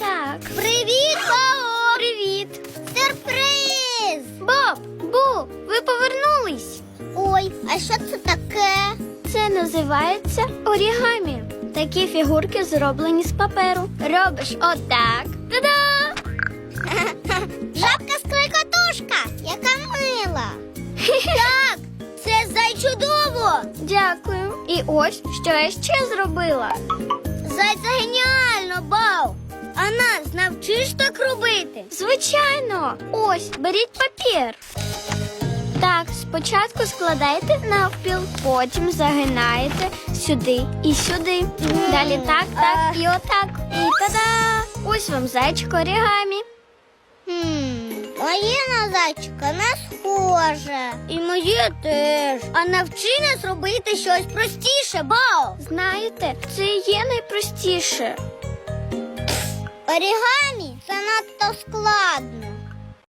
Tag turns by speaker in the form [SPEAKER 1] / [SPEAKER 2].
[SPEAKER 1] Так.
[SPEAKER 2] Привіт, Бао!
[SPEAKER 1] Привіт.
[SPEAKER 2] Сюрприз!
[SPEAKER 1] Боб, Бу, ви повернулись.
[SPEAKER 2] Ой, а що це таке?
[SPEAKER 1] Це називається орігамі. Такі фігурки зроблені з паперу. Робиш отак. Та-да!
[SPEAKER 2] Жабка скрикотушка, яка мила. Так, це зайчудово.
[SPEAKER 1] Дякую. І ось що я ще зробила.
[SPEAKER 2] Зайце геніально, нас навчиш так робити?
[SPEAKER 1] Звичайно, ось беріть папір. Так, спочатку складаєте навпіл, потім загинаєте сюди і сюди. Далі так, так і отак. І та-да! Ось вам зайчик орігамі.
[SPEAKER 2] Моє на зайчика не схоже. І моє теж. А навчи нас робити щось простіше, Бао.
[SPEAKER 1] Знаєте, це і є найпростіше.
[SPEAKER 2] Орігамі це надто складно.